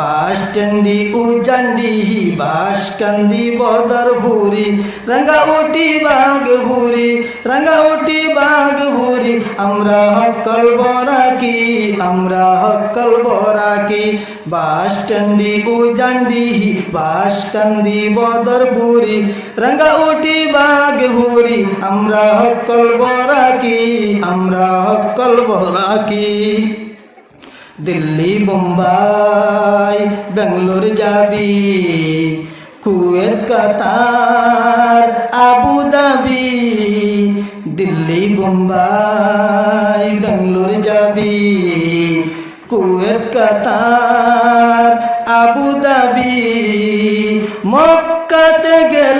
বাস স্ট্যান্ডি উজান্ডি বাস কান্দি বদর ভুরি রঙ্গা উটি বাঘ ভুরি রঙ্গা উটি বাঘ ভুরি আমরা হকল বরাকি আমরা হকল বরাকি বাস স্ট্যান্ডি উজান্ডি বাস কান্দি বদর ভুরি রঙ্গা উটি বাঘ ভুরি আমরা হকল বরাকি আমরা হকল বরাকি দিল্লি বোম্বাই বেঙ্গলোর যাবি কুয়েত কাতার আবু দাবি দিল্লি বোম্বাই বেঙ্গলোর যাবি কুয়েত কাতার।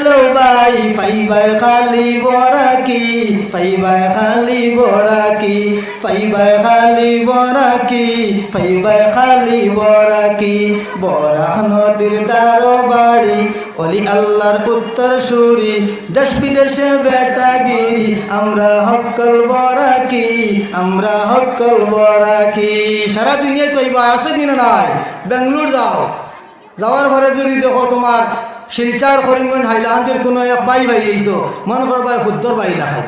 গেল বাই পাইবাই খালি বরাকি পাইবাই খালি বরাকি পাইবাই খালি বরাকি পাইবাই খালি বরাকি বরাহ নদীর দ্বার বাড়ি, অলি আল্লাহর উত্তর সুরি, দেশ বিদেশে বেটাগিরি, আমরা হকল বরাকি আমরা হকল বরাকি সারা দুনিয়ায় পাইবা আছে দিনে নাই? বেঙ্গলোর যাও। যাওয়ার পরে যদি দেখো তোমার শিলচার করিমগঞ্জ হাইলাহান্দির কোনো এক বাই বাই এইছো মনে করো বাই ফুদ্দর বাই লাখাই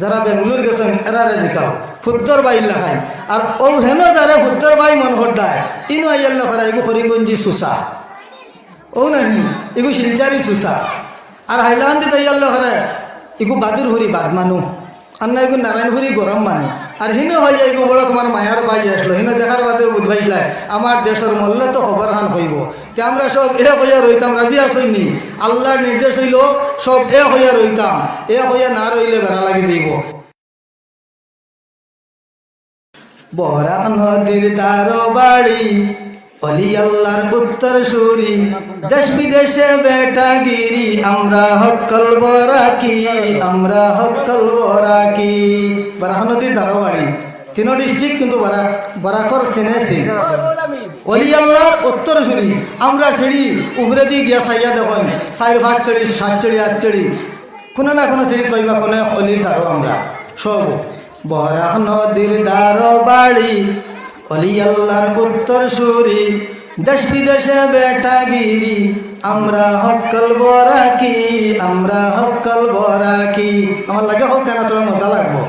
যারা বেঙ্গলোর গেছেন এরারে জিকাও ফুদ্দর বাই লাখাই আর ও হেন যারা ফুদ্দর বাই মন হড্ডায় ইনো আইয়াল লাখারা এগু করিমগঞ্জি সুসা। ও নাহি এগু শিলচারি সুসা। আর হাইলাহান্দি তাইয়াল লাখারে এগু বাদুর হরি বাদ মানু আর না এগু নারায়ণপুরি গরম মানু। আর হিনো হয়ে এগু বড় তোমার মায়ার বাই আসলো। হিনো দেখার বাদে বুধবাইলাই আমার দেশের মল্লে তো খবর হইব। তে আমরা সব এ হইয়া রইতাম, রাজি আসইনি আল্লাহর নির্দেশ হইল সব এ হইয়া রইতাম। এ হইয়া না রইলে বেড়া লাগি যাইব। বরাক নদীর দ্বার বাড়ি অলি আল্লাহর উত্তর সুরি, দেশ বিদেশে বেটাগিরি, আমরা হকল বরাকি আমরা হকল বরাকি বরাক নদীর দ্বার বাড়ি তিন ডিস্ট্রিক্ট কিন্তু বরাক বরাকর চিনেছি অলি আল্লাহর উত্তর সুরি আমরা ছেড়ি, উপরে দিয়ে গিয়া সাইয়া দেখুন, চার পাঁচ চেড়ি সাত চেড়ি আট চেড়ি কোনো না কোনো চেড়ি পাইবা কোনো অলির দ্বারও আমরা। সব। বরাক নদীর দ্বার বাড়ি অলি আল্লাহর উত্তর সুরি দেশ বিদেশে বেটাগিরি, আমরা হকল বরাকি, আমরা হকল বরাকি। আমার লাগে হোক কেন? তোর মজা লাগবো।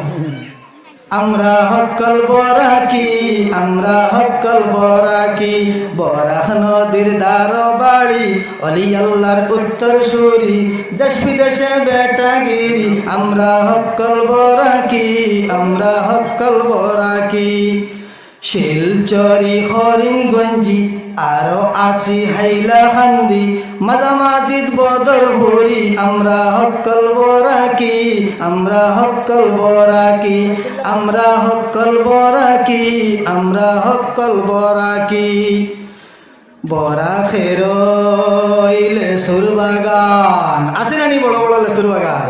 আমরা হকল বরাকি, আমরা হকল বরাকি। বরাহ নদীর দ্বার বাড়ি অলি আল্লাহর উত্তর সুরি, দেশ বিদেশে বেটাগিরি। আমরা হকল বরাকি, আমরা হকল বরাকি। শিলচরি, হরিণগঞ্জি, আরও আসি হাইলা হান্দি মাঝামাজিদ বদর ভরি, আমরা হকল বরাকি আমরা হকল বরাকি আমরা হকল বরাকি আমরা হকল বরাকি বরা খেরইলে সুরবাগান আছে নানি বড় বড় লেসুর বাগান?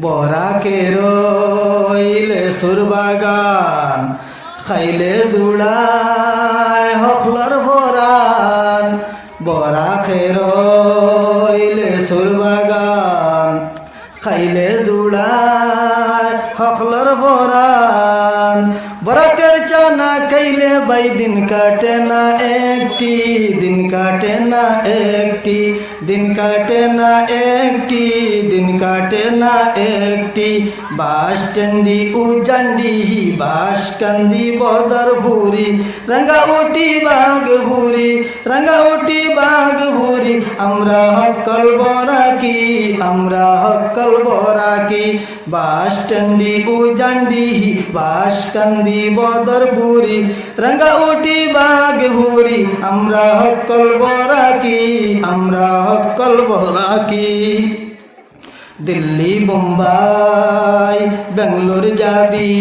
বরা খেরইলে সুরবাগান খাইলে জুড়ায় হকলর ভরান বরা খেরইলে সুরবাগান খাইলে জুড়ায় হকলর ভরান বরাকের চানা খাইলে বাই দিন কাটে না একটি দিন কাটে না একটি দিন কাটে না একটি দিন কাটে না একটি বাস স্ট্যান্ডি উজান্ডি বাস কান্দি বদর ভুরি রঙ্গা উটি বাঘ ভুরি রঙ্গা উটি বাঘ ভুরি আমরা হকল বরাকি আমরা হকল বরাকি বাস স্ট্যান্ডি উজান্ডি বাস কান্দি বদর ভুরি রঙ্গা উটি, বাঘ ভুরি, আমরা হকল বরাকি আমরা হকল বরাকি দিল্লি, বোম্বাই বেঙ্গলোর যাবি,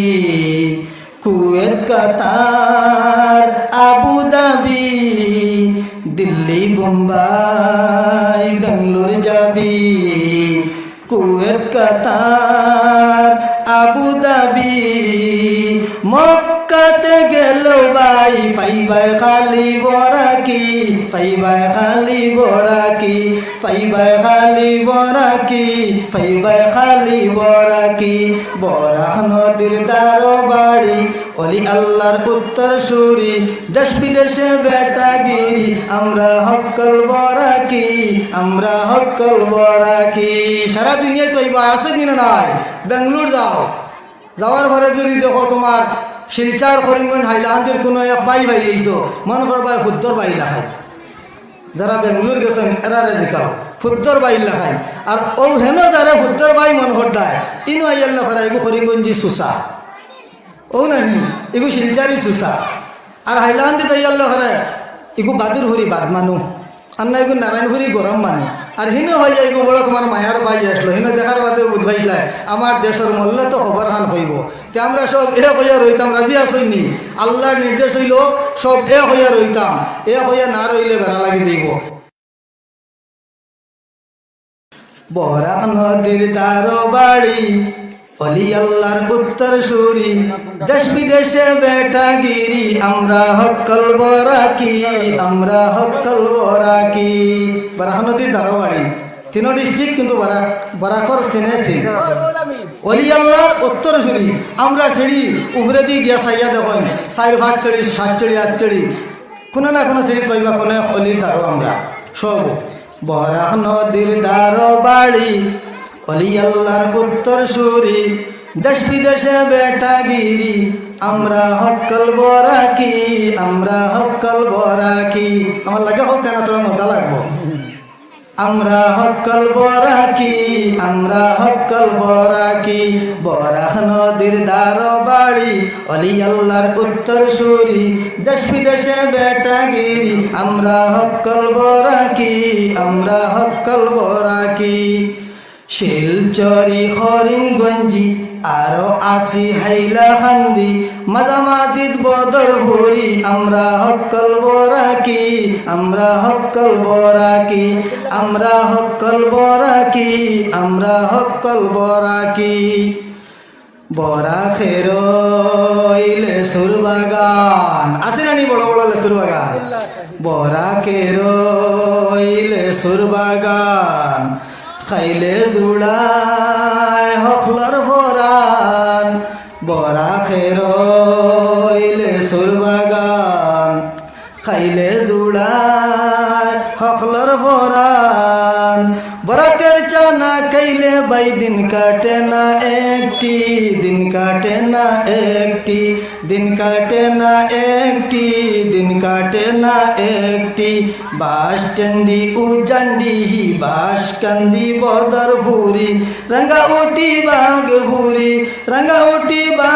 কুয়েত, কাতার, আবু দাবি দিল্লি, বোম্বাই বেঙ্গলোর যাবি, কুয়েত, কাতার। মক্কাতে গেল বাই পাইবাই খালি বরাকি পাইবাই খালি বরাকি পাইবাই খালি বরাকি খালি বরাকি নদীর বাড়ি অলি আল্লাহর উত্তর সুরি, দেশ বিদেশে আমরা হকল বরাকি আমরা হকল বরাকি সারা দুনিয়ায় আছে কিনা নাই? বেঙ্গলোর যাও। যাওয়ার পরে যদি দেখো তোমার শিলচার করিমগঞ্জ হাইলাহান্দির কোনো এক বাই বাই এইছো মনে করবা ফুদ্দর বাই লাখাই। যারা বেঙ্গলোর গেছেন এরারে জিকাও। ফুদ্দর বাই লাখাই। আর ও হেন যারা ফুদ্দর বাই মন হড্ডায় ইনো আইয়াল্লা করা এগু করিমগঞ্জি সুসা ও নাহি এগু শিলচারি সুসা আর হাইলাহান্দি তাইয়াল্লা করা এগু বাদুর হরি বাদ মানু আর না এগু নারায়ণপুরি গরম মানু আর হিনো হয়ে যাইব বড় তোমার মায়ার বাই আসলো। হিনো দেখার বাদে বুধবাইলাই আমার দেশের মল্লে তো খবর হান হইব। তে আমরা সব এ হইয়া রইতাম, রাজি আসইনি আল্লাহর নির্দেশ হইল সব এ হইয়া রইতাম। এ হইয়া না রইলে বেড়া লাগি যাইব। বরাক নদীর তার বাড়ি অলি আল্লাহর উত্তর সুরি, দেশ বিদেশে বেটাগিরি, আমরা হকল বরাকি আমরা হকল বরাকি বরাক নদীর দারো বাড়ি তিন ডিস্ট্রিক্ট কিন্তু বরা বরাকর সিনেছি অলি আল্লাহর উত্তর সুরি, আমরা ছেড়ি উপরে দিয়ে গিয়া সাইয়া দেখুন, চার ভাত চেড়ি সাত চেড়ি আট চেড়ি কোনো না কোনো পাইবা কোনো অলির আমরা। সব। বাড়ি অলি আল্লাহর সুরি, দেশ বিদেশে বেটাগিরি। আমরা হকল বরাকি আমরা হকল বরাকি আমার লাগে হোক কেন? তোরা মজা লাগবো। আমরা হকল বরাকি আমরা হকল বরাকি বরাহ নদীর দ্বার বাড়ি অলি আল্লাহর উত্তর সুরি, দেশ বিদেশে বেটাগিরি। আমরা হকল বরাকি আমরা হকল বরাকি শিলচরি হরিণগঞ্জি আরও আসি হাইলা খান্দি মাঝামাজিদ বদর ভরি, আমরা হকল বরাকি আমরা হকল বরাকি আমরা হকল বরাকি আমরা হকল বরাকি বরা খের লেসুর বাগান। আছে নানি বড় বড় লেসুর বাগান? বরা খের লেসুর বাগান। খাইলে জুড়ায় হকলর ভরান বরা খেরইলে সুর বাগান খাইলে জুড়ায় বাই দিন কাটে না একটি, দিন কাটে না একটি, দিন কাটে না একটি, দিন কাটে না একটি। বাস স্ট্যান্ডি উজান্ডি, বাস কান্দি বদর ভুরি রঙ্গা উটি বাঘ ভুরি রঙ্গা উটি বাঘ